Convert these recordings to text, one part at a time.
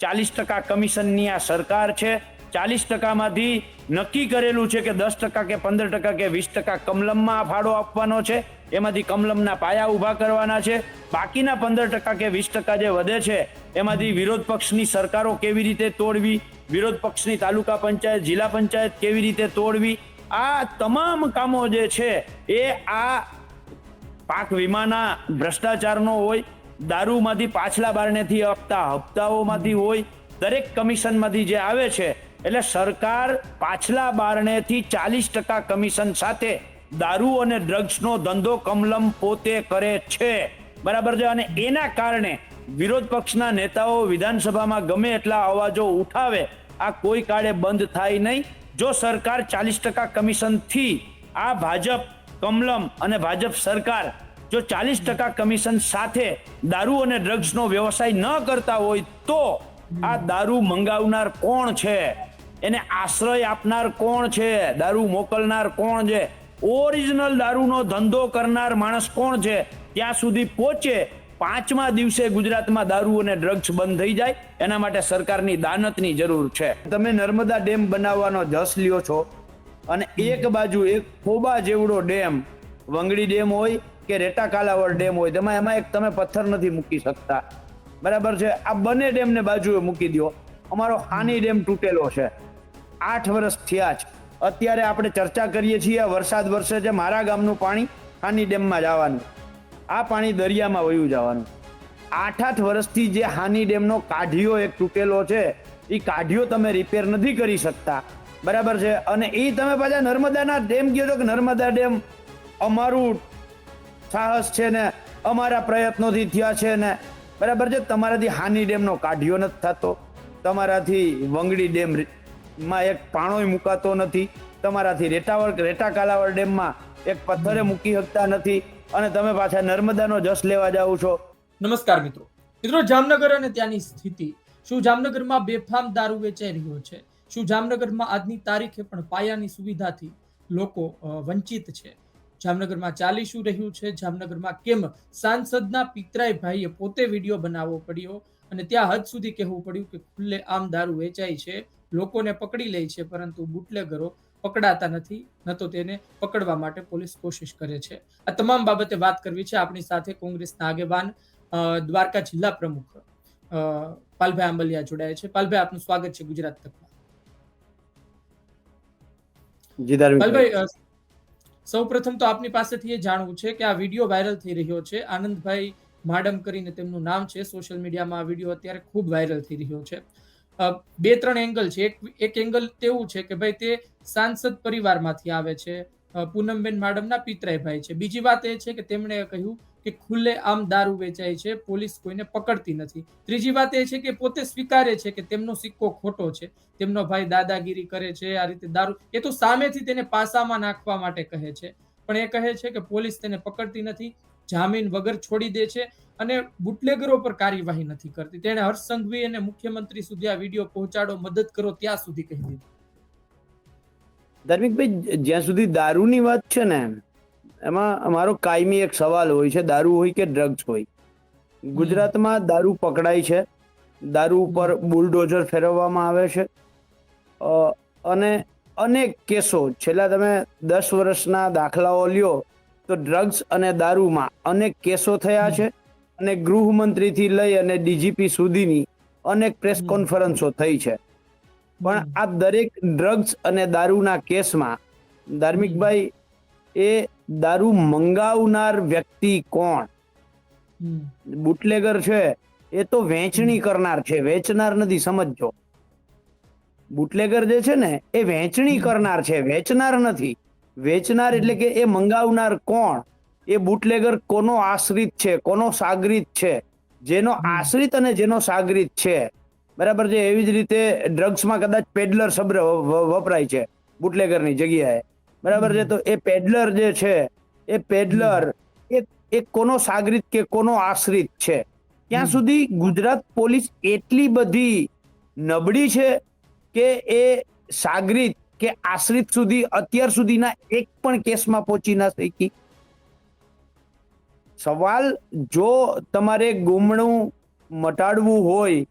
ચાલીસ ટકા કમિશનની આ સરકાર છે. ચાલીસ ટકામાંથી નક્કી કરેલું છે કે દસ ટકા કે પંદર ટકા કે વીસ ટકા કમલમમાં ફાળો આપવાનો છે. એમાંથી કમલમના પાયા ઊભા કરવાના છે. બાકીના પંદર ટકા કે વીસ ટકા જે વધે છે, એમાંથી વિરોધ પક્ષની સરકારો કેવી રીતે તોડવી, વિરોધ પક્ષની તાલુકા પંચાયત, જિલ્લા પંચાયત કેવી રીતે તોડવી, આ તમામ કામો જે છે, એ આ પાક વીમાના ભ્રષ્ટાચારનો હોય દારૂમાંથી પાછલા બારણેથી આપતા હપ્તાઓમાંથી હોય, દરેક કમિશનમાંથી જે આવે છે, એટલે સરકાર પાછલા બારણેથી ચાલીસ ટકા કમિશન સાથે દારૂ અને ડ્રગ્સનો ધંધો કમલમ પોતે કરે છે. બરાબર છે? અને એના કારણે વિરોધ પક્ષના નેતાઓ વિધાનસભામાં ગમે એટલા અવાજો ઉઠાવે, આ કોઈ કાળે બંધ થાય નહીં. જો સરકાર ચાલીસ ટકા કમિશનથી આ ભાજપ, કમલમ અને ભાજપ સરકાર જો ચાલીસ ટકા કમિશન સાથે દારૂ અને ડ્રગ્સનો વ્યવસાય ન કરતા હોય તો આ દારૂ મંગાવનાર કોણ છે? એને આશ્રય આપનાર કોણ છે? દારૂ મોકલનાર કોણ છે? ઓરિજિનલ દારૂનો ધંધો કરનાર માણસ કોણ છે? ત્યાં સુધી પહોંચે. પાંચમા દિવસે ગુજરાતમાં દારૂ અને ડ્રગ્સ બંધ થઈ જાય. એના માટે સરકારની દાનતની જરૂર છે. તમે નર્મદા ડેમ બનાવવાનો જસ લ્યો છો અને એક બાજુ એક ખોબા જેવડો ડેમ, વંગડી ડેમ હોય કે રેટા કાલાવડ ડેમ હોય, તેમાં એમાં એક તમે પથ્થર નથી મૂકી શકતા. બરાબર છે? આ બંને ડેમને બાજુએ મૂકી દો અમારો હાની ડેમ તૂટેલો છે. આઠ વર્ષ થયા છે અત્યારે આપણે ચર્ચા કરીએ છીએ વરસાદ વરસે છે મારા ગામનું પાણી હાની ડેમમાં જવાનું આ પાણી દરિયામાં વયું જવાનું. આઠ આઠ વર્ષથી જે હાની ડેમનો કાઢિયો એક તૂટેલો છે, એ કાઢિયો તમે રિપેર નથી કરી શકતા. બરાબર છે? અને એ તમે પાછા નર્મદાના ડેમ કહો છો કે નર્મદા ડેમ અમારું સાહસ છે ને, અમારા પ્રયત્નોથી થયા છે ને. બરાબર છે? તમારાથી હાની ડેમનો કાઢ્યો નથી થતો. તમારાથી વંગડી ડેમમાં એક પાણોય મુકાતો નથી. તમારાથી રેટાવળ રેટા કાલાવર ડેમમાં એક પથ્થરે મૂકી શકતા નથી. અને તમે પાછા નર્મદાનો જસ લેવા જાઓ છો. નમસ્કાર મિત્રો. મિત્રો, જામનગર અને ત્યાંની સ્થિતિ. શું જામનગરમાં બેફામ દારૂ વેચાઈ રહ્યો છે? શું જામનગરમાં આજની તારીખે પણ પાયાની સુવિધાથી લોકો વંચિત છે? જામનગરમાં ચાલી શું રહ્યું છે. જામનગરમાં કેમ સાંસદના પિતરાય ભાઈએ પોતે વીડિયો બનાવવો પડ્યો અને ત્યાં હદ સુધી કહેવું પડ્યું કે ખુલ્લે આમ દારૂ વેચાય છે લોકોને પકડી લે છે પરંતુ બુટલેગરો પકડાતા નથી ન તો તેને પકડવા માટે પોલીસ કોશિશ કરે છે. આ તમામ બાબતે વાત કરવી છે આપણી સાથે કોંગ્રેસના આગેવાન દ્વારકા જિલ્લા પ્રમુખ અ, પાલભાઈ આંબલિયા જોડાયા છે. પાલભાઈ આપનું સ્વાગત છે ગુજરાત તકમાં. જી પાલભાઈ સૌપ્રથમ તો આપની પાસેથી એ જાણવું છે કે આ વીડિયો વાયરલ થઈ રહ્યો છે. આનંદભાઈ માડમ કરીને તેમનું નામ છે. સોશિયલ મીડિયામાં આ વીડિયો અત્યારે ખૂબ વાયરલ થઈ રહ્યો છે. બે ત્રણ એંગલ છે. એક એક એંગલ તેવું છે કે ભાઈ તે સાંસદ પરિવારમાંથી આવે છે. પૂનમબેન માડમના પિતરાઈ ભાઈ છે. બીજી વાત એ છે કે તેમણે કહ્યું કે ખુલ્લે આમ દારૂ વેચાય છે, પોલીસ કોઈને પકડતી નથી. ત્રીજી વાત એ છે કે પોતે સ્વીકારે છે કે તેમનો સિક્કો ખોટો છે. તેમનો ભાઈ દાદાગીરી કરે છે, આ રીતે દારૂ, એ તો સામેથી તેને પાસામાં નાખવા માટે કહે છે. પણ એ કહે છે કે પોલીસ તેને પકડતી નથી, જામીન વગર છોડી દે છે અને બુટલેગરો પર કાર્યવાહી નથી કરતી. તેણે હર્ષ સંઘવી અને મુખ્યમંત્રી સુધી આ વીડિયો પહોંચાડો, મદદ કરો ત્યાં સુધી કહી દીધું. ધાર્મિકભાઈ, જ્યાં સુધી દારૂની વાત છે ને એમાં અમારો કાયમી એક સવાલ હોય છે દારૂ હોય કે ડ્રગ્સ હોય? ગુજરાતમાં દારૂ પકડાય છે દારૂ ઉપર બુલડોઝર ફેરવવામાં આવે છે. અને અનેક કેસો છેલ્લા તમે દસ વર્ષના દાખલાઓ લ્યો તો ડ્રગ્સ અને દારૂમાં અનેક કેસો થયા છે. અને ગૃહમંત્રીથી લઈ અને ડીજીપી સુધીની અનેક પ્રેસ કોન્ફરન્સો થઈ છે. પણ આ દરેક ડ્રગ્સ અને દારૂના કેસમાં ધાર્મિકભાઈ એ દારૂ મંગાવનાર વ્યક્તિ કોણ? બુટલેગર છે. એ તો વેચણી કરનાર છે. વેચનાર નથી સમજજો. બુટલેગર જે છે ને એ વેચણી કરનાર છે. વેચનાર નથી. વેચનાર એટલે કે એ મંગાવનાર કોણ? એ બુટલેગર કોનો આશ્રિત છે? કોનો સાગરિત છે? જેનો આશ્રિત અને જેનો સાગરિત છે. બરાબર છે? એવી જ રીતે ડ્રગ્સમાં કદાચ પેડલર શબ્દ વપરાય છે. બુટલેગરની જગ્યાએ. બરાબર છે? તો એ પેડલર જે છે એ પેડલર એ એ કોનો સાગરિત કે કોનો આશ્રિત છે? ત્યાં સુધી ગુજરાત પોલીસ એટલી બધી નબળી છે કે એ સાગરિત કે આશ્રિત સુધી અત્યાર સુધીના એક પણ કેસમાં પહોંચી ના શકી. સવાલ જો તમારે ગુમણું મટાડવું હોય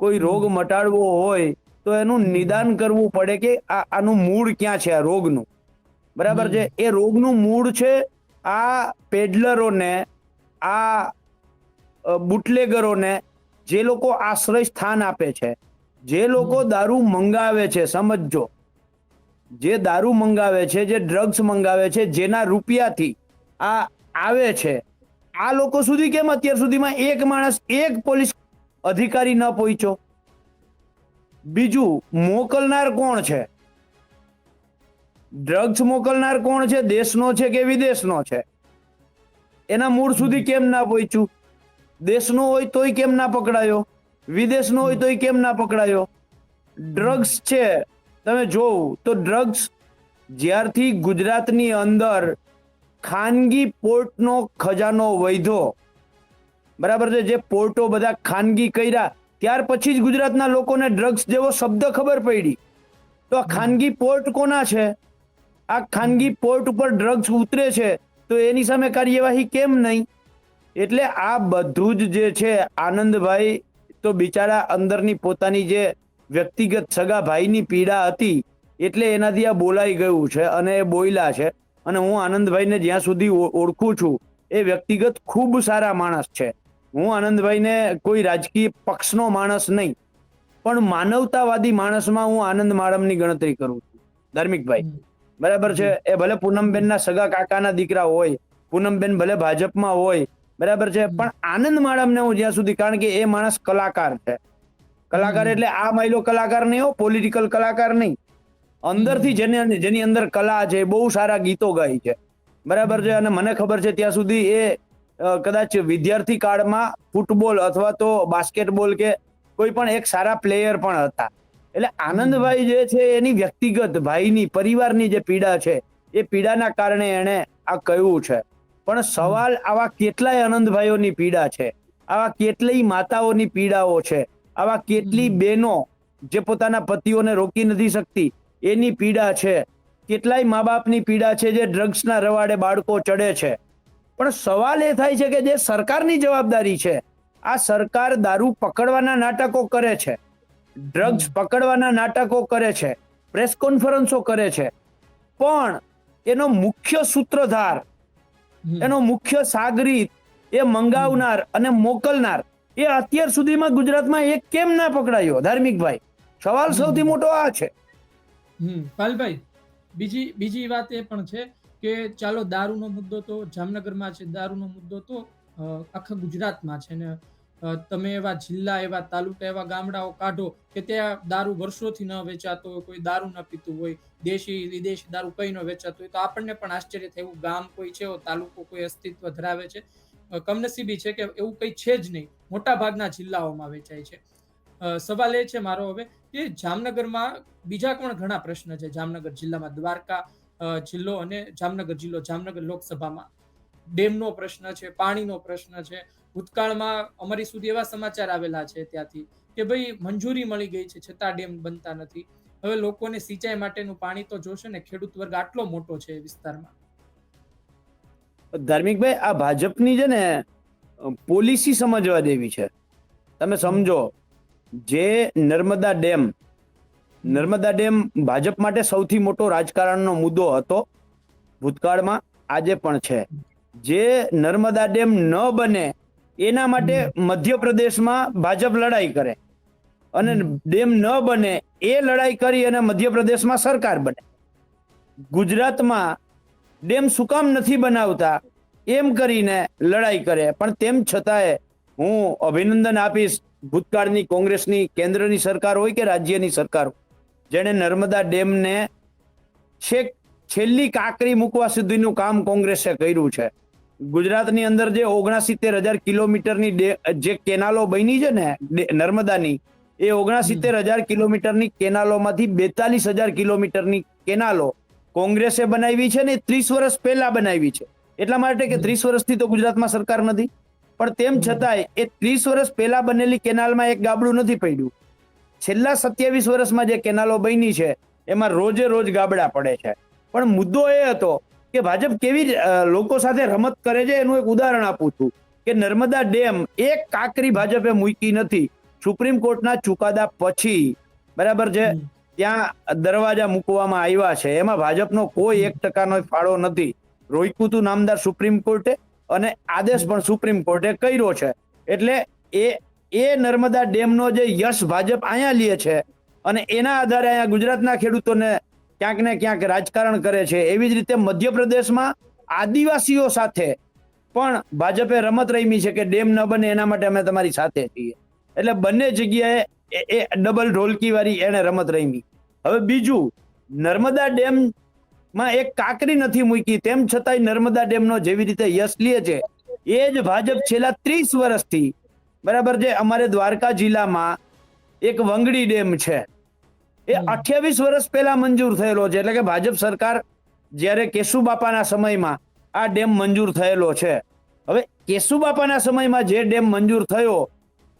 કોઈ રોગ મટાડવો હોય તો એનું નિદાન કરવું પડે કે આ આનું મૂળ ક્યાં છે આ રોગનું? બરાબર છે? એ રોગનું મૂળ છે આ પેડલરોને આ બુટલેગરોને જે લોકો આશ્રય સ્થાન આપે છે. જે લોકો દારૂ મંગાવે છે સમજજો. જે દારૂ મંગાવે છે જે ડ્રગ્સ મંગાવે છે જેના રૂપિયાથી આ આવે છે આ લોકો સુધી કેમ અત્યાર સુધીમાં એક માણસ એક પોલીસ અધિકારી ન પહોંચ્યો? બીજું મોકલનાર કોણ છે? ડ્રગ્સ મોકલનાર કોણ છે? દેશનો છે કે વિદેશનો છે? એના મૂળ સુધી કેમ ના પહોંચ્યું? દેશનો હોય તોય કેમ ના પકડાયો? વિદેશનો હોય તોય કેમ ના પકડાયો? ડ્રગ્સ છે. તમે જોવું, તો ડ્રગ્સ જ્યારથી ગુજરાતની અંદર ખાનગી પોર્ટનો ખજાનો વૈધો બરાબર છે? જે પોર્ટો બધા ખાનગી કર્યા, ત્યાર પછી જ ગુજરાતના લોકોને ડ્રગ્સ જેવો શબ્દ ખબર પડી. તો આ ખાનગી પોર્ટ કોના છે? આ ખાનગી પોર્ટ ઉપર ડ્રગ્સ ઉતરે છે, તો એની સામે કાર્યવાહી કેમ નહીં? એટલે આ બધું જ જે છે, આનંદભાઈ, તો બિચારા અંદરની પોતાની જે વ્યક્તિગત સગા ભાઈની પીડા હતી, એટલે એનાથી આ બોલાઈ ગયું છે અને એ બોયલા છે. અને હું આનંદભાઈને જ્યાં સુધી ઓળખું છું, એ વ્યક્તિગત ખૂબ સારા માણસ છે. હું આનંદભાઈને કોઈ રાજકીય પક્ષનો માણસ નહીં, પણ માનવતાવાદી માણસમાં હું આનંદ માળમની ગણતરી કરું છું. ધાર્મિકભાઈ. બરાબર છે? એ ભલે પૂનમબેનના સગા કાકાના દીકરા હોય પૂનમબેન ભલે ભાજપમાં હોય બરાબર છે? પણ આનંદ માડમને હું જ્યાં સુધી કારણ કે એ માણસ કલાકાર છે. કલાકાર એટલે આ માયલો કલાકાર નહીં હો પોલિટિકલ કલાકાર નહીં. અંદરથી જેને જેની અંદર કલા છે બહુ સારા ગીતો ગાય છે. બરાબર છે? અને મને ખબર છે ત્યાં સુધી એ કદાચ વિદ્યાર્થી કાળમાં ફૂટબોલ અથવા તો બાસ્કેટબોલ કે કોઈ પણ એક સારા પ્લેયર પણ હતા. એટલે આનંદભાઈ જે છે એની વ્યક્તિગત ભાઈની પરિવારની જે પીડા છે એ પીડાના કારણે એણે આ કહ્યું છે. પણ સવાલ આવા કેટલાય આનંદભાઈઓની પીડા છે આવા કેટલી માતાઓની પીડાઓ છે આવા કેટલી બહેનો જે પોતાના પતિઓને રોકી નથી શકતી એની પીડા છે. કેટલાય મા બાપની પીડા છે જે ડ્રગ્સના રવાડે બાળકો ચડે છે. પણ સવાલ એ થાય છે કે જે સરકારની જવાબદારી છે આ સરકાર દારૂ પકડવાના નાટકો કરે છે. ડ્રગ્સ પકડવાના નાટકો કરે છે પ્રેસ કોન્ફરન્સો કરે છે. પણ એનો મુખ્ય સૂત્રધાર એનો મુખ્ય સાગરીત એ મંગાવનાર અને મોકલનાર એ અત્યાર સુધીમાં ગુજરાતમાં એક કેમ ના પકડાયો ધાર્મિકભાઈ? સવાલ સૌથી મોટો આ છે. હમ. પાલભાઈ બીજી બીજી વાત એ પણ છે કે ચાલો દારૂનો મુદ્દો તો જામનગરમાં છે દારૂનો મુદ્દો તો આખા ગુજરાતમાં છે ને તમે એવા જિલ્લા, એવા તાલુકા, એવા ગામડાઓ કાઢો કે ત્યાં દારૂ વર્ષોથી ન વેચાતો હોય, કોઈ દારૂ ન પીતું હોય, દેશી, વિદેશી દારૂ કઈ ન વેચાતું હોય, તો આપણને પણ આશ્ચર્ય થાય ગામ કોઈ છે તાલુકો કોઈ અસ્તિત્વ ધરાવે છે? કમનસીબી છે કે એવું કંઈ છે જ નહીં મોટા ભાગના જિલ્લાઓમાં વેચાય છે. સવાલ એ છે મારો હવે કે જામનગરમાં બીજા પણ ઘણા પ્રશ્ન છે? જામનગર જિલ્લામાં દ્વારકા જિલ્લો અને જામનગર જિલ્લો જામનગર લોકસભામાં ડેમનો પ્રશ્ન છે, પાણીનો પ્રશ્ન છે ભૂતકાળમાં અમારી સુધી એવા સમાચાર આવેલા છે ત્યાંથી કે ભાઈ મંજૂરી મળી ગઈ છે, છતાં ડેમ બનતા નથી. હવે લોકોને સિંચાઈ માટેનું પાણી તો જોશે ને, ખેડૂત વર્ગ આટલો મોટો છે વિસ્તારમાં. ધાર્મિકભાઈ, આ ભાજપની છે ને, પોલિસી સમજવા દેવી છે. તમે સમજો, જે નર્મદા ડેમ નર્મદા ડેમ ભાજપ માટે સૌથી મોટો રાજકારણનો મુદ્દો હતો, ભૂતકાળમાં આજે પણ છે. જે નર્મદા ડેમ ન બને એના માટે મધ્યપ્રદેશમાં ભાજપ લડાઈ કરે. અને ડેમ ન બને એ લડાઈ કરી અને મધ્યપ્રદેશમાં સરકાર બને. ગુજરાતમાં ડેમ શું કામ નથી બનાવતા એમ કરીને લડાઈ કરે. પણ તેમ છતાંય હું અભિનંદન આપીશ ભૂતકાળની કોંગ્રેસની કેન્દ્રની સરકાર હોય કે રાજ્યની સરકાર હોય. જેણે નર્મદા ડેમને છેક છેલ્લી કાંકરી મૂકવા સુધીનું કામ કોંગ્રેસે કર્યું છે. ગુજરાતની અંદર જે ઓગણસિત્તેર હજાર કિલોમીટરની જે કેનાલો બની છે ને નર્મદાની એ ઓગણસિત્તેર હજાર કિલોમીટરની કેનાલોમાંથી બેતાલીસ હજાર કિલોમીટરની કેનાલો કોંગ્રેસે બનાવી છે ને ત્રીસ વર્ષ પહેલા બનાવી છે. એટલા માટે કે ત્રીસ વર્ષથી તો ગુજરાતમાં સરકાર નથી. પણ તેમ છતાંય એ ત્રીસ વર્ષ પહેલા બનેલી કેનાલમાં એક ગાબડું નથી પડ્યું. છેલ્લા સત્યાવીસ વર્ષમાં જે કેનાલો બની છે એમાં રોજે રોજ ગાબડા પડે છે. પણ મુદ્દો એ હતો કે ભાજપ કેવી લોકો સાથે રમત કરે છે એનું એક ઉદાહરણ આપું છું. કે નર્મદા ડેમ એક કાકરી ભાજપે મૂકી નથી. સુપ્રીમ કોર્ટના ચુકાદા પછી. બરાબર છે? ત્યાં દરવાજા મૂકવામાં આવ્યા છે. એમાં ભાજપનો કોઈ એક ટકાનો ફાળો નથી. રોહિકું તું નામદાર સુપ્રીમ કોર્ટે અને આદેશ પણ સુપ્રીમ કોર્ટે કર્યો છે. એટલે એ એ નર્મદા ડેમનો જે યશ ભાજપ અહીંયા લે છે અને એના આધારે અહીંયા ગુજરાતના ખેડૂતોને ક્યાંક ને ક્યાંક રાજકારણ કરે છે. એવી જ રીતે મધ્યપ્રદેશમાં આદિવાસીઓ સાથે પણ ભાજપે રમત રમી છે કે ડેમ ન બને એના માટે અમે તમારી સાથે છીએ. એટલે બંને જગ્યાએ એ- ડબલ ઢોલકી વાળી એને રમત રમી. હવે બીજું, નર્મદા ડેમમાં એક કાકરી નથી મૂકી, તેમ છતાંય નર્મદા ડેમનો જેવી રીતે યશ લે છે, એ જ ભાજપ છેલ્લા ત્રીસ વર્ષથી, બરાબર છે, અમારે દ્વારકા જિલ્લામાં એક વંગડી ડેમ છે. એ અઠ્યાવીસ વર્ષ પહેલા મંજૂર થયેલો છે. એટલે કે ભાજપ સરકાર જ્યારે કેશુબાપાના સમયમાં આ ડેમ મંજૂર થયેલો છે. હવે કેશુબાપાના સમયમાં જે ડેમ મંજૂર થયો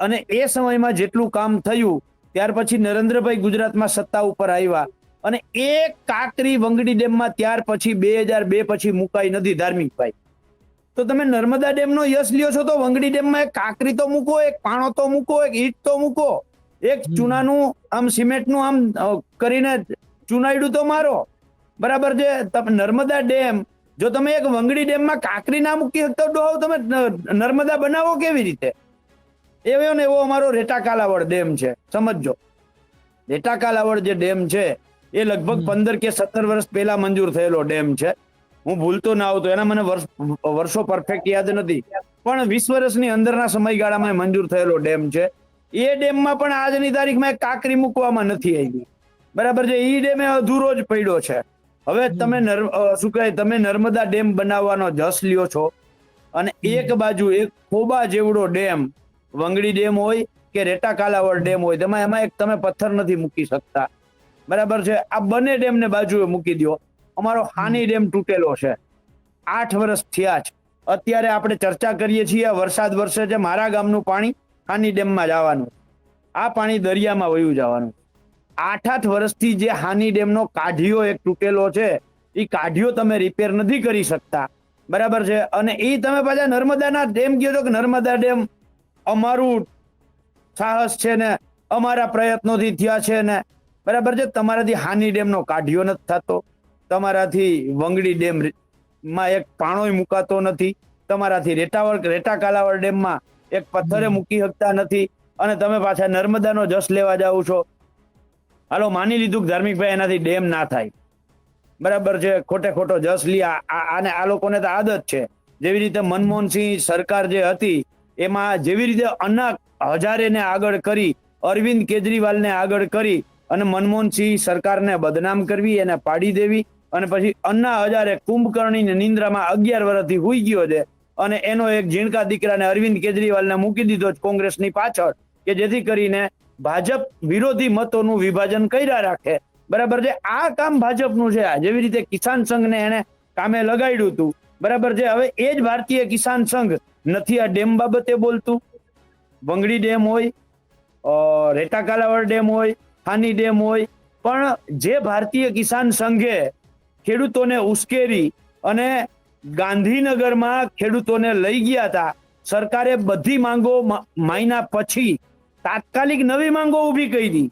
અને એ સમયમાં જેટલું કામ થયું ત્યાર પછી નરેન્દ્રભાઈ ગુજરાતમાં સત્તા ઉપર આવ્યા અને એક કાંકરી વંગડી ડેમમાં ત્યાર પછી બે હજાર બે પછી મુકાઈ નથી ધાર્મિકભાઈ. તો તમે નર્મદા ડેમનો યશ લ્યો છો તો વંગડી ડેમમાં એક કાંકરી તો મૂકો એક પાણો તો મૂકો એક ઈંટ તો મૂકો. એક. ચૂનાનું આમ સિમેન્ટનું આમ કરીને ચુનાયડું તો મારો. બરાબર છે? નર્મદા ડેમ જો તમે એક વંગડી ડેમમાં કાકરી ના મૂકી શકતા તો તમે નર્મદા બનાવો કેવી રીતે? એવો ને એવો અમારો રેટા કાલાવડ ડેમ છે. સમજજો. રેટા કાલાવડ જે ડેમ છે એ લગભગ પંદર કે સત્તર વર્ષ પહેલા મંજૂર થયેલો ડેમ છે. હું ભૂલતો ના આવતો એના મને વર્ષ વર્ષો પરફેક્ટ યાદ નથી. પણ વીસ વર્ષની અંદરના સમયગાળામાં મંજૂર થયેલો ડેમ છે. એ ડેમમાં પણ આજની તારીખમાં કાકરી મૂકવામાં નથી આવી. બરાબર છે? એ ડેમે અધૂરો જ પડ્યો છે. હવે. તમે શું કહે, તમે નર્મદા ડેમ બનાવવાનો જસ લ્યો છો અને એક બાજુ એક ખોબા જેવડો ડેમ, વંગડી ડેમ હોય કે રેટા કાલાવડ ડેમ હોય, તેમાં એમાં એક તમે પથ્થર નથી મૂકી શકતા. બરાબર છે? આ બંને ડેમને બાજુએ મૂકી દો અમારો હાની ડેમ તૂટેલો છે. આઠ વર્ષ થયા છે અત્યારે આપણે ચર્ચા કરીએ છીએ વરસાદ વરસે છે મારા ગામનું પાણી. હાની ડેમમાં જવાનું. આ પાણી દરિયામાં વયું જવાનું. આઠ આઠ વર્ષથી જે હાની ડેમનો કાઢિયો એક તૂટેલો છે એ કાઢિયો તમે રિપેર નથી કરી શકતા. બરાબર છે? અને એ તમે પાછા નર્મદાના ડેમ કહો છો કે નર્મદા ડેમ અમારું સાહસ છે ને, અમારા પ્રયત્નોથી થયા છે ને. બરાબર છે? તમારાથી હાની ડેમનો કાઢિયો નથી થતો. તમારાથી વંગડી ડેમમાં એક પાણોય મુકાતો નથી. તમારાથી રેટાવળ, રેટા કાલાવડ ડેમમાં એક પથ્થરે મૂકી શકતા નથી અને તમે પાછા નર્મદાનો જસ લેવા જાઓ છો. હાલો, માની લીધું કે ધાર્મિકભાઈ એનાથી ડેમ ના થાય. બરાબર છે, ખોટે ખોટો જસ લી આને, આ લોકોને તો આદત છે. જેવી રીતે મનમોહનસિંહ સરકાર જે હતી, એમાં જેવી રીતે અન્ના હજારેને આગળ કરી, અરવિંદ કેજરીવાલને આગળ કરી અને મનમોહનસિંહ સરકારને બદનામ કરવી, એને પાડી દેવી અને પછી અન્ના હજારે કુંભકર્ણીને નિંદ્રામાં અગિયાર વર્ષથી હુઈ ગયો છે. અને એનો એક ઝીણકા દીકરાને અરવિંદ કેજરીવાલને મૂકી દીધો કોંગ્રેસની પાછળ, કે જેથી કરીને ભાજપ વિરોધી મતોનું વિભાજન કર્યા રાખે. બરાબર છે? આ કામ ભાજપનું છે. જેવી રીતે કિસાન સંઘને એને કામે લગાડ્યું હતું. બરાબર છે? હવે એ જ ભારતીય કિસાન સંઘ નથી આ ડેમ બાબતે બોલતું. બંગડી ડેમ હોય રેટા કાલાવડ ડેમ હોય હાની ડેમ હોય, પણ જે ભારતીય કિસાન સંઘે ખેડૂતોને ઉશ્કેરી અને ગાંધીનગરમાં ખેડૂતોને લઈ ગયા હતા. સરકારે બધી માંગો માયના પછી તાત્કાલિક નવી માંગો ઊભી કરી.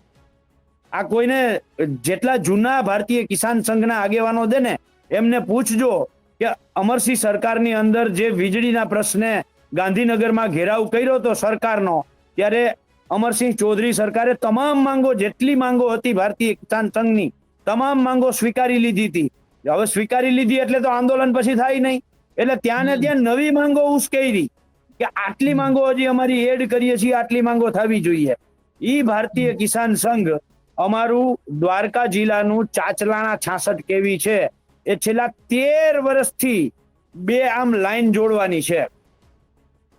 આ કોઈને જેટલા જૂના ભારતીય કિસાન સંઘના આગેવાનો દે ને, એમને પૂછજો કે અમરસિંહ સરકારની અંદર જે વીજળીના પ્રશ્ને ગાંધીનગરમાં ઘેરાવ કર્યો હતો સરકારનો, ત્યારે અમરસિંહ ચૌધરી સરકારે તમામ માંગો, જેટલી માંગો હતી ભારતીય કિસાન સંઘની, તમામ માંગો સ્વીકારી લીધી હતી. હવે સ્વીકારી લીધી એટલે તો આંદોલન પછી થાય નહીં. એટલે ત્યાં ને ત્યાં નવી માંગો ઉશ્કેરી કે આટલી માંગો હજી અમારી એડ કરીએ છીએ આટલી માંગો થવી જોઈએ. ઈ ભારતીય કિસાન સંઘ અમારું દ્વારકા જિલ્લાનું ચાચલાણા છાસઠ કેવી છે એ છેલ્લા તેર વર્ષથી બે આમ લાઈન જોડવાની છે.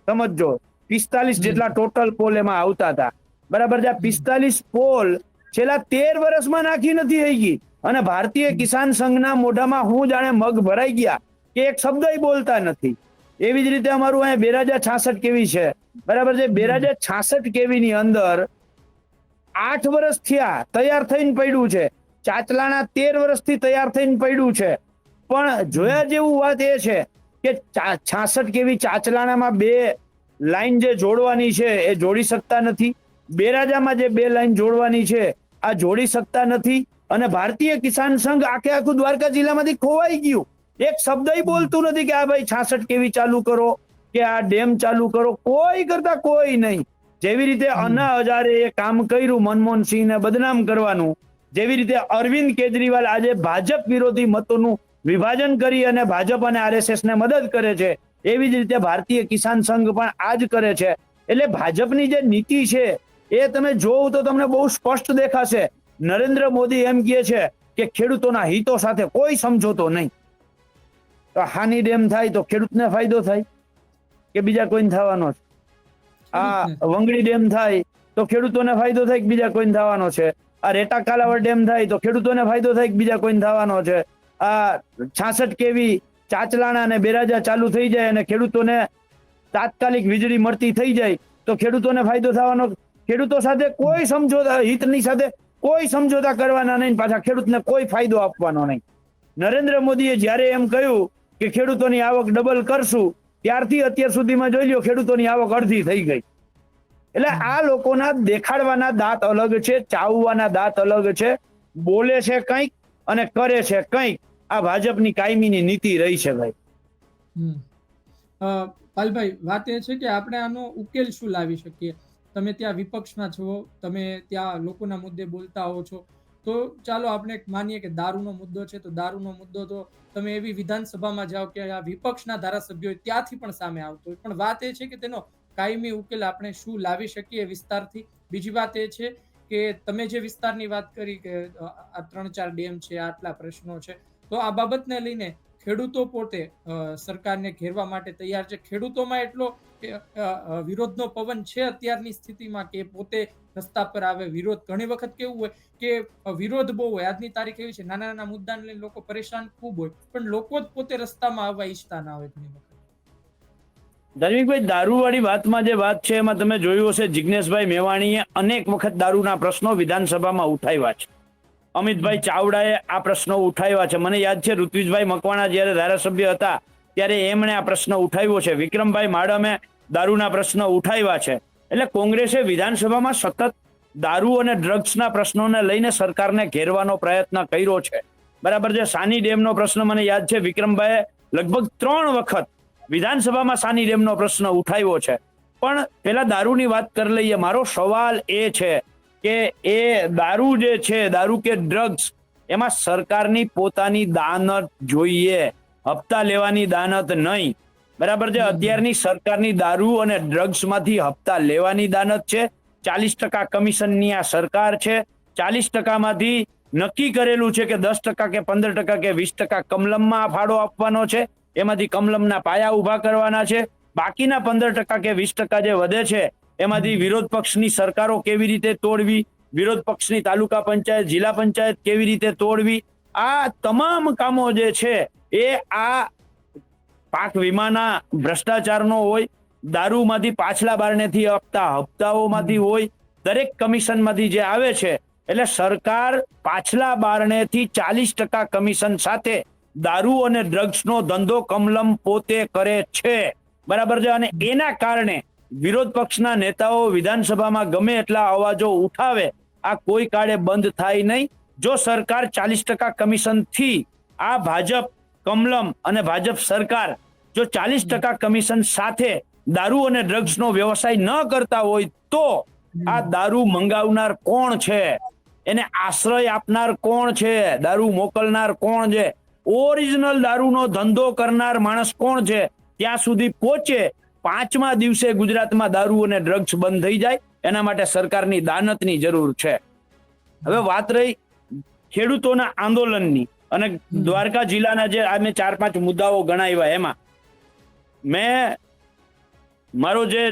સમજો પિસ્તાલીસ જેટલા ટોટલ પોલ એમાં આવતા હતા. બરાબર છે? પિસ્તાલીસ પોલ છેલ્લા તેર વર્ષમાં નાખી નથી થઈ ગઈ. અને ભારતીય કિસાન સંઘના મોઢામાં હું જાણે મગ ભરાઈ ગયા કે એક શબ્દ બોલતા નથી. એવી જ રીતે અમારું અહીંયા બેરાજા છાસઠ કેવી છે? બરાબર છે? બેરાજા છાસઠ કેવી ની અંદર આઠ વર્ષ થયા તૈયાર થઈને પડ્યું છે. ચાચલાના તેર વર્ષથી તૈયાર થઈને પડ્યું છે. પણ જોયા જેવું વાત એ છે કે છાસઠ કેવી ચાચલાણામાં બે લાઈન જે જોડવાની છે એ જોડી શકતા નથી. બેરાજામાં જે બે લાઈન જોડવાની છે, આ જોડી શકતા નથી. અને ભારતીય કિસાન સંઘ આખે આખું દ્વારકા જિલ્લામાંથી ખોવાઈ ગયું. એક શબ્દ બોલતું નથી કે આ ભાઈ છાસઠ કેવી ચાલુ કરો કે આ ડેમ ચાલુ કરો કોઈ કરતા કોઈ નહીં. જેવી રીતે અન્ના હજારે એ કામ કર્યું મનમોહન સિંહને બદનામ કરવાનું જેવી રીતે અરવિંદ કેજરીવાલ આજે ભાજપ વિરોધી મતોનું વિભાજન કરી અને ભાજપ અને આરએસએસ ને મદદ કરે છે એવી જ રીતે ભારતીય કિસાન સંઘ પણ આ જ કરે છે. એટલે ભાજપની જે નીતિ છે એ તમે જોવ તો તમને બહુ સ્પષ્ટ દેખાશે. નરેન્દ્ર મોદી એમ કહે છે કે ખેડૂતોના હિતો સાથે કોઈ સમજોતો નહીં. તો હાની ડેમ થાય તો ખેડૂતને ફાયદો થાય કે બીજા કોઈને થવાનો છે? આ વંગડી ડેમ થાય તો ખેડૂતોને ફાયદો થાય કે બીજા કોઈને થવાનો છે? આ રેટા કાલાવર ડેમ થાય તો ખેડૂતોને ફાયદો થાય કે બીજા કોઈને થવાનો છે? આ છાસઠ કેવી ચાચલાણા અને બેરાજા ચાલુ થઈ જાય અને ખેડૂતોને તાત્કાલિક વીજળી મળતી થઈ જાય તો ખેડૂતોને ફાયદો થવાનો? ખેડૂતો સાથે કોઈ સમજો હિતની સાથે કોઈ સમજોતા કરવાના નહીં પાછા ખેડૂતને કોઈ ફાયદો આપવાનો નહીં. નરેન્દ્ર મોદીએ જ્યારે એમ કહ્યું કે ખેડૂતોની આવક ડબલ કરશું, ત્યારથી અત્યાર સુધીમાં જોઈ લો ખેડૂતોની આવક અડધી થઈ ગઈ. એટલે આ લોકોના દેખાડવાના દાંત અલગ છે, ચાવવાના દાંત અલગ છે, બોલે છે કંઈક અને કરે છે કંઈક. આ ભાજપની કાયમીની નીતિ રહી છે ભાઈ. પાલભાઈ, વાત એ છે કે આપણે આનો ઉકેલ શું લાવી શકીએ? તમે ત્યાં વિપક્ષના છો, તમે ત્યાં લોકોના મુદ્દે બોલતા હો છો, તો ચાલો આપણે માનીએ કે દારૂનો મુદ્દો છે, તો દારૂનો મુદ્દો તો તમે એવી વિધાનસભામાં જાઓ કે આ વિપક્ષના ધારાસભ્યો ત્યાંથી પણ સામે આવતો હોય. પણ વાત એ છે કે તેનો કાયમી ઉકેલ આપણે શું લાવી શકીએ વિસ્તારથી? બીજી વાત એ છે કે તમે જે વિસ્તારની વાત કરી કે આ ત્રણ ચાર ડેમ છે, આટલા પ્રશ્નો છે, તો આ બાબતને લઈને ખેડૂતો પોતે સરકારને ઘેરવા માટે તૈયાર છે. ખેડૂતોમાં એટલો વિરોધનો પવન છે અત્યારની સ્થિતિમાં કે પોતે રસ્તા પર આવે. વિરોધ ઘણી વખત કેવું હોય કે વિરોધ બહુ હોય. આજની તારીખ એવી છે, નાના નાના મુદ્દાને લઈને લોકો પરેશાન ખૂબ હોય. પણ લોકો જ પોતે રસ્તામાં આવવા ઈચ્છતા ના હોય ઘણી વખત. ધાર્મિકભાઈ, દારૂવાળી વાતમાં જે વાત છે એમાં તમે જોયું હશે જિજ્ઞેશભાઈ મેવાણીએ અનેક વખત દારૂના પ્રશ્નો વિધાનસભામાં ઉઠાવ્યા છે. અમિતભાઈ ચાવડાએ આ પ્રશ્નો ઉઠાવ્યા છે. મને યાદ છે, ઋત્વિજભાઈ મકવાણા જ્યારે ધારાસભ્ય હતા, ત્યારે એમણે આ પ્રશ્ન ઉઠાવ્યો છે. વિક્રમભાઈ માડમે દારૂના પ્રશ્ન ઉઠાવ્યા છે. એટલે કોંગ્રેસે વિધાનસભામાં સતત દારૂ અને ડ્રગ્સના પ્રશ્નોને લઈને સરકારને ઘેરવાનો પ્રયત્ન કર્યો છે. બરાબર છે? સાની ડેમનો પ્રશ્ન મને યાદ છે. વિક્રમભાઈએ લગભગ ત્રણ વખત વિધાનસભામાં સાની ડેમનો પ્રશ્ન ઉઠાવ્યો છે. પણ પેલા દારૂની વાત કરી લઈએ. મારો સવાલ એ છે કે એ દારૂ જે છે દારૂ કે ડ્રગ્સ એમાં સરકારની પોતાની દાનત જોઈએ. હપ્તા લેવાની દાનત નહીં. બરાબર છે? અત્યારની સરકારની દારૂ અને ડ્રગ્સમાંથી હપ્તા લેવાની દાનત છે. ચાલીસ ટકા કમિશનની આ સરકાર છે. ચાલીસ ટકામાંથી નક્કી કરેલું છે કે દસ ટકા કે પંદર ટકા કે વીસ ટકા કમલમમાં ફાળો આપવાનો છે. એમાંથી કમલમના પાયા ઊભા કરવાના છે. બાકીના પંદર ટકા કે વીસ ટકા જે વધે છે એમાંથી વિરોધ પક્ષની સરકારો કેવી રીતે તોડવી, વિરોધ પક્ષની તાલુકા પંચાયત, જિલ્લા પંચાયત કેવી રીતે તોડવી, આ તમામ કામો જે છે એ આ પાક વીમાના ભ્રષ્ટાચારનો હોય, દારૂમાંથી પાછલા બારણેથી આપતા હપ્તાઓમાંથી હોય, દરેક કમિશનમાંથી જે આવે છે, એટલે સરકાર પાછલા બારણેથી ચાલીસ ટકા કમિશન સાથે દારૂ અને ડ્રગ્સનો ધંધો કમલમ પોતે કરે છે. બરાબર છે? અને એના કારણે વિરોધ પક્ષના નેતાઓ વિધાનસભામાં ગમે એટલા અવાજો ઉઠાવે, આ કોઈ કાળે બંધ થાય નહીં. જો સરકાર ચાલીસ ટકા કમિશનથી આ ભાજપ, કમલમ અને ભાજપ સરકાર જો ચાલીસ ટકા કમિશન સાથે દારૂ અને ડ્રગ્સનો વ્યવસાય ન કરતા હોય તો આ દારૂ મંગાવનાર કોણ છે? એને આશ્રય આપનાર કોણ છે? દારૂ મોકલનાર કોણ છે? ઓરિજિનલ દારૂનો ધંધો કરનાર માણસ કોણ છે? ત્યાં સુધી પહોંચે પાંચમા દિવસે ગુજરાતમાં દારૂ અને ડ્રગ્સ બંધ થઈ જાય એના માટે સરકારની દાનતની જરૂર છે. હવે વાત રહી ખેડૂતોના આંદોલનની અને દ્વારકા જિલ્લાના જે આ મેં ચાર પાંચ મુદ્દાઓ ગણાવ્યા એમાં. મેં મારો જે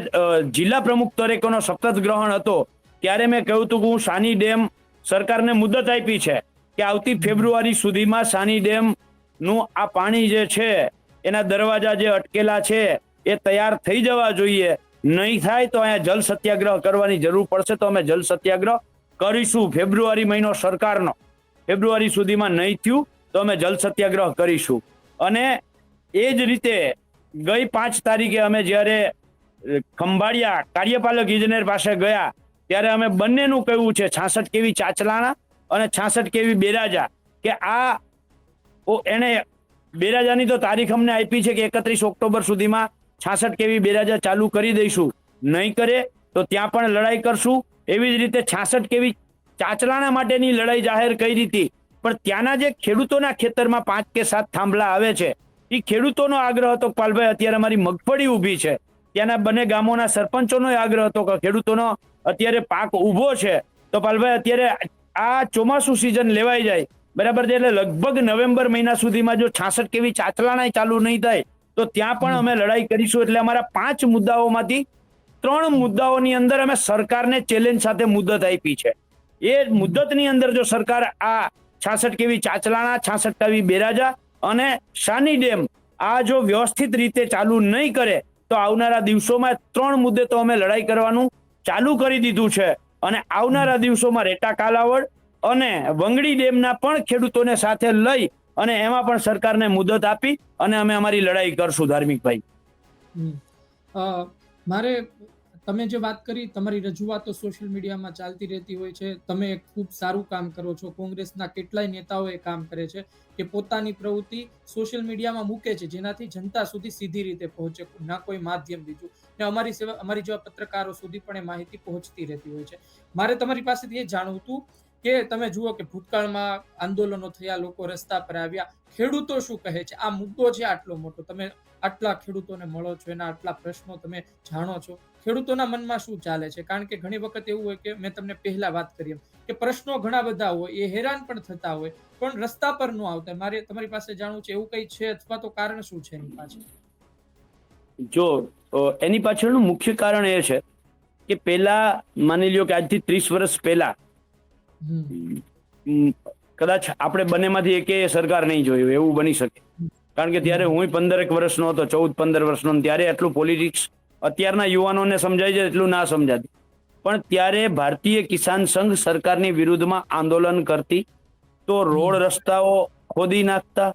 જિલ્લા પ્રમુખ તરીકેનો શપથ ગ્રહણ હતો ત્યારે મેં કહ્યું હતું કે હું સાની ડેમ સરકારને મુદત આપી છે કે આવતી ફેબ્રુઆરી સુધીમાં સાની ડેમનું આ પાણી જે છે એના દરવાજા જે અટકેલા છે એ તૈયાર થઈ જવા જોઈએ. નહીં થાય તો અહીંયા જલ સત્યાગ્રહ કરવાની જરૂર પડશે તો અમે જલ સત્યાગ્રહ કરીશું ફેબ્રુઆરી મહિનો સરકારનો. ફેબ્રુઆરી સુધીમાં નહીં થયું તો અમે જલ સત્યાગ્રહ કરીશું. અને એ જ રીતે ગઈ પાંચ તારીખે અમે જ્યારે ખંભાળિયા કાર્યપાલક ઇજનેર પાસે ગયા, ત્યારે અમે બંનેનું કહ્યું છે, છાસઠ કેવી ચાચલાણા અને છાસઠ કેવી બેરાજા, કે આ એણે બેરાજાની તો તારીખ અમને આપી છે કે એકત્રીસ ઓક્ટોબર સુધીમાં છાસઠ કેવી બેરાજા ચાલુ કરી દઈશું. નહીં કરે તો ત્યાં પણ લડાઈ કરશું. એવી જ રીતે છાસઠ કેવી ચાચલાણા માટેની લડાઈ જાહેર કરી હતી. પણ ત્યાંના જે ખેડૂતોના ખેતરમાં પાંચ કે સાત થાંભલા આવે છે એ ખેડૂતોનો આગ્રહ હતો પાલભાઈ, અત્યારે અમારી મગફળી ઊભી છે. ત્યાંના બંને ગામોના સરપંચોનો આગ્રહ હતો કે ખેડૂતોનો અત્યારે પાક ઊભો છે, તો પાલભાઈ, અત્યારે આ ચોમાસું સિઝન લેવાઈ જાય. બરાબર છે, એટલે લગભગ નવેમ્બર મહિના સુધીમાં જો છાસઠ કેવી ચાચલાણાય ચાલુ નહીં થાય તો ત્યાં પણ અમે લડાઈ કરીશું એટલે અમારા પાંચ મુદ્દાઓમાંથી ત્રણ મુદ્દાઓની અંદર અમે સરકારને ચેલેન્જ સાથે મુદત આપી છે. એ મુદતની અંદર જો સરકાર આ છાસઠ કેવી ચાચલાણા, છાસઠ કેવી બેરાજા અને શાની ડેમ આ જો વ્યવસ્થિત રીતે ચાલુ નહીં કરે, તો આવનારા દિવસોમાં ત્રણ મુદ્દે તો અમે લડાઈ કરવાનું ચાલુ કરી દીધું છે. અને આવનારા દિવસોમાં રેટા કાલાવડ અને વંગડી ડેમના પણ ખેડૂતોને સાથે લઈ અને એમાં પણ સરકારને મુદત આપી અને અમે અમારી લડાઈ કરશું, ધાર્મિકભાઈ. મારે તમે જે વાત કરી, તમારી રજૂઆતો સોશિયલ મીડિયામાં ચાલતી રહેતી હોય છે. તમે ખૂબ સારું કામ કરો છો. કોંગ્રેસના કેટલાય નેતાઓ એ કામ કરે છે કે પોતાની પ્રવૃત્તિ સોશિયલ મીડિયામાં મૂકે છે, જેનાથી જનતા સુધી સીધી રીતે પહોંચે, ના કોઈ માધ્યમ બીજું. ને અમારી સેવા, અમારી જેવા પત્રકારો સુધી પણ એ માહિતી પહોંચતી રહેતી હોય છે. મારે તમારી પાસેથી એ જાણવું હતું કે તમે જુઓ કે ભૂતકાળમાં આંદોલનો થયા, લોકો રસ્તા પર આવ્યા. ખેડૂતો શું કહે છે? આ મુદ્દો છે આટલો મોટો. તમે આટલા ખેડૂતોને મળો છો, એના આટલા પ્રશ્નો તમે જાણો છો. ખેડૂતોના મનમાં શું ચાલે છે? કારણ કે ઘણી વખત એવું હોય કે મેં તમને પહેલા વાત કરી એમ, કે પ્રશ્નો ઘણા બધા હોય, એ હેરાન પણ થતા હોય, પણ રસ્તા પર ન આવતા. મારે તમારી પાસે જાણવું છે, એવું કઈ છે અથવા તો કારણ શું છે એની પાછળ? જો એની પાછળનું મુખ્ય કારણ એ છે કે પેલા માની લ્યો કે આજથી ત્રીસ વર્ષ પહેલા કદાચ આપણે બંનેમાંથી એકે સરકાર નહીં જોયું, એવું બની શકે. કારણ કે ત્યારે હું પંદરેક વર્ષનો હતો, ચૌદ, પંદર વર્ષનો ત્યારે એટલું પોલિટિક્સ અત્યારના યુવાનોને સમજાય છે, એટલું ના સમજાતું. પણ ત્યારે ભારતીય કિસાન સંઘ સરકારની વિરુદ્ધમાં આંદોલન કરતી, તો રોડ રસ્તાઓ ખોદી નાખતા,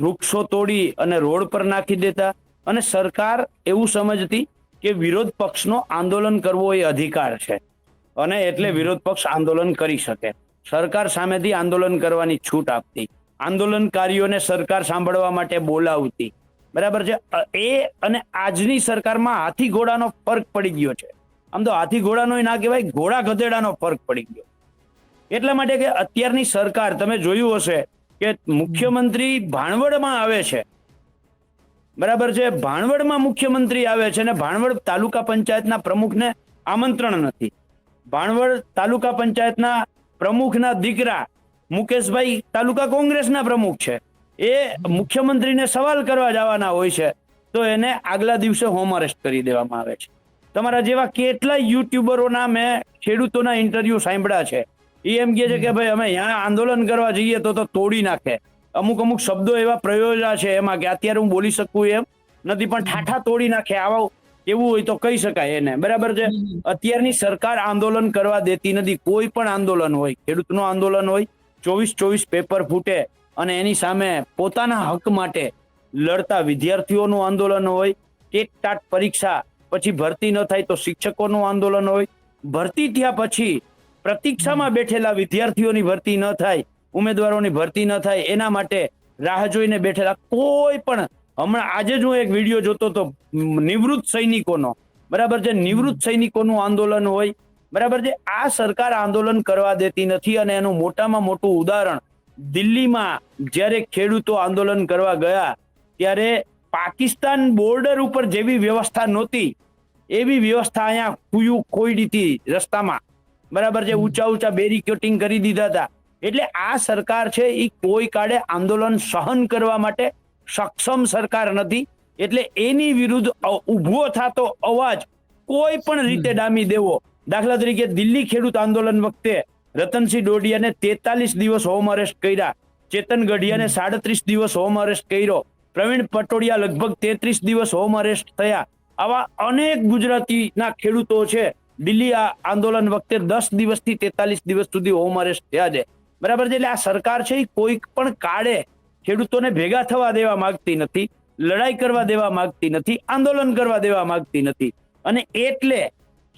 વૃક્ષો તોડી અને રોડ પર નાખી દેતા, અને સરકાર એવું સમજતી કે વિરોધ પક્ષનો આંદોલન કરવો એ અધિકાર છે. અને એટલે વિરોધ પક્ષ આંદોલન કરી શકે. સરકાર સામેથી આંદોલન કરવાની છૂટ આપતી. આંદોલનકારીઓને સરકાર સાંભળવા માટે બોલાવતી. બરાબર છે? એ અને આજની સરકારમાં હાથી ઘોડાનો ફરક પડી ગયો છે. આમ તો હાથી ઘોડાનો ના કહેવાય ઘોડા ગધેડાનો ફરક પડી ગયો. એટલા માટે કે અત્યારની સરકાર તમે જોયું હશે કે મુખ્યમંત્રી ભાણવડમાં આવે છે. બરાબર છે? ભાણવડમાં મુખ્યમંત્રી આવે છે અને ભાણવડ તાલુકા પંચાયતના પ્રમુખને આમંત્રણ નથી. ભાણવડ તાલુકા પંચાયતના પ્રમુખના દીકરા મુકેશભાઈ તાલુકા કોંગ્રેસના પ્રમુખ છે. એ મુખ્યમંત્રીને સવાલ કરવા જવાના હોય છે, તો એને આગલા દિવસે હોમ અરેસ્ટ કરી દેવામાં આવે છે. તમારા જેવા કેટલાય યુટ્યુબરોના મેં ખેડૂતોના ઇન્ટરવ્યુ સાંભળ્યા છે. એ એમ કહે છે કે ભાઈ, અમે અહીંયા આંદોલન કરવા જઈએ તો તો તોડી નાખે. અમુક અમુક શબ્દો એવા પ્રયોજા છે એમાં કે અત્યારે હું બોલી શકું એમ નથી, પણ ઠાઠા તોડી નાખે. આવા એવું હોય તો કહી શકાય એને. બરાબર છે? અત્યારની સરકાર આંદોલન કરવા દેતી નથી. કોઈ પણ આંદોલન હોય ખેડૂતનું આંદોલન હોય ચોવીસ ચોવીસ પેપર ફૂટે અને એની સામે પોતાના હક માટે લડતા વિદ્યાર્થીઓનું આંદોલન હોય ટેટ ટાટ પરીક્ષા પછી ભરતી ન થાય તો શિક્ષકોનું આંદોલન હોય ભરતી થયા પછી પ્રતીક્ષામાં બેઠેલા વિદ્યાર્થીઓની ભરતી ન થાય ઉમેદવારોની ભરતી ન થાય એના માટે રાહ જોઈને બેઠેલા કોઈ પણ હમણાં આજે જ હું એક વીડિયો જોતો તો નિવૃત્ત સૈનિકોનો બરાબર છે? નિવૃત્ત સૈનિકોનું આંદોલન હોય બરાબર છે? આ સરકાર આંદોલન કરવા દેતી નથી અને એનું મોટામાં મોટું ઉદાહરણ દિલ્હીમાં જ્યારે ખેડૂતો આંદોલન કરવા ગયા ત્યારે પાકિસ્તાન બોર્ડર ઉપર જેવી વ્યવસ્થા નહોતી એવી વ્યવસ્થા અહીંયા કુયું ખોઈ દીધી રસ્તામાં બરાબર છે? ઊંચા ઊંચા બેરિકેટિંગ કરી દીધા હતા. એટલે આ સરકાર છે એ કોઈ કાળે આંદોલન સહન કરવા માટે સક્ષમ સરકાર નથી એટલે એની વિરુદ્ધ ઊભો થતો અવાજ કોઈ પણ રીતે ડામી દેવો. દાખલા તરીકે દિલ્હી ખેડૂત આંદોલન વખતે રતનસિંહ ડોડિયાને તેતાલીસ દિવસ હોમ અરેસ્ટ કર્યા. ચેતન ગઢિયાને સાડત્રીસ દિવસ હોમ અરેસ્ટ કર્યો. પ્રવીણ પટોડિયા લગભગ તેત્રીસ દિવસ હોમ અરેસ્ટ થયા. આવા અનેક ગુજરાતીના ખેડૂતો છે દિલ્હી આ આંદોલન વખતે દસ દિવસથી તેતાલીસ દિવસ સુધી હોમ અરેસ્ટ થયા છે. બરાબર છે? એટલે આ સરકાર છે એ કોઈક પણ કાળે ખેડૂતોને ભેગા થવા દેવા માંગતી નથી, લડાઈ કરવા દેવા માંગતી નથી, આંદોલન કરવા દેવા માંગતી નથી. અને એટલે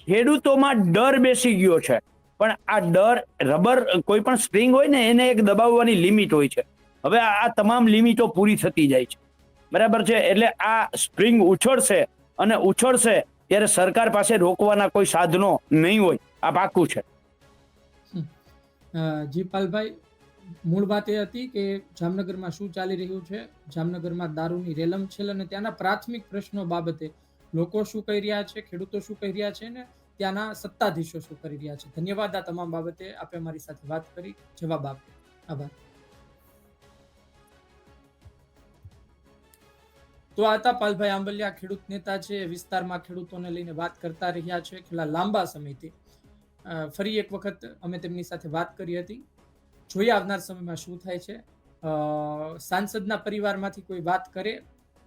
ખેડૂતોમાં ડર બેસી ગયો છે. પણ આ ડર, રબર કોઈ પણ સ્પ્રિંગ હોય ને, એને એક દબાવવાની લિમિટ હોય છે. હવે આ તમામ લિમિટો પૂરી થતી જાય છે. બરાબર છે? એટલે આ સ્પ્રિંગ ઉછળશે અને ઉછળશે ત્યારે સરકાર પાસે રોકવાના કોઈ સાધનો નહીં હોય. આ પાકું છે. જીપાલભાઈ મૂળ વાત એ હતી કે જામનગરમાં શું ચાલી રહ્યું છે? જામનગરમાં દારૂની રેલમ રેલમછેલ અને ત્યાંના પ્રાથમિક પ્રશ્નો બાબતે લોકો શું કહી રહ્યા છે? ખેડૂતો શું કહી રહ્યા છે? ને ત્યાંના સત્તાધીશો શું કરી રહ્યા છે? ધન્યવાદ આ તમામ બાબતે આપે અમારી સાથે વાત કરી. જવાબ આપ્યો આભાર. તો આ હતા પાલભાઈ આંબલિયા, ખેડૂત નેતા છે. વિસ્તારમાં ખેડૂતોને લઈને વાત કરતા રહ્યા છે. છેલ્લા લાંબા સમયથી. ફરી એક વખત અમે તેમની સાથે વાત કરી હતી. જોઈએ આવનાર સમયમાં શું થાય છે? સાંસદના પરિવારમાંથી કોઈ વાત કરે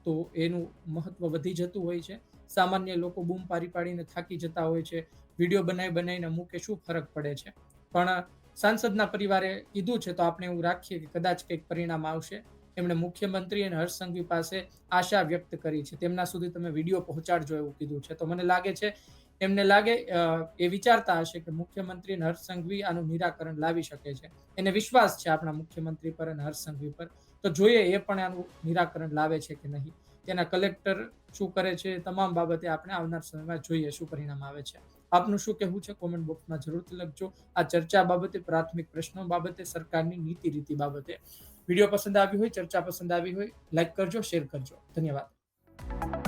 તો એનું મહત્વ વધી જતું હોય છે. સામાન્ય લોકો બૂમ પાડી પાડીને થાકી જતા હોય છે. વીડિયો બનાવી બનાવીને મૂકે શું ફરક પડે છે? પણ સાંસદના પરિવારે કીધું છે તો આપણે એવું રાખીએ કે કદાચ કંઈક પરિણામ આવશે. એમણે મુખ્યમંત્રી અને હર્ષ પાસે આશા વ્યક્ત કરી છે. તેમના સુધી તમે વીડિયો પહોંચાડજો એવું કીધું છે. તો મને લાગે છે, એમને લાગે એ વિચારતા હશે કે મુખ્યમંત્રી અને હર્ષ આનું નિરાકરણ લાવી શકે છે. એને વિશ્વાસ છે આપણા મુખ્યમંત્રી પર અને હર્ષ પર. તો જોઈએ એ પણ આનું નિરાકરણ લાવે છે કે નહીં. તેના કલેક્ટર શું કરે છે તમામ બાબતે આપણે આવનાર સમયમાં જોઈએ શું પરિણામ આવે છે. આપનું શું કહેવું છે? કોમેન્ટ બોક્સમાં જરૂરથી લખજો. આ ચર્ચા બાબતે પ્રાથમિક પ્રશ્નો બાબતે, સરકારની નીતિ રીતિ બાબતે. વીડિયો પસંદ આવી હોય ચર્ચા પસંદ આવી હોય લાઈક કરજો શેર કરજો. ધન્યવાદ.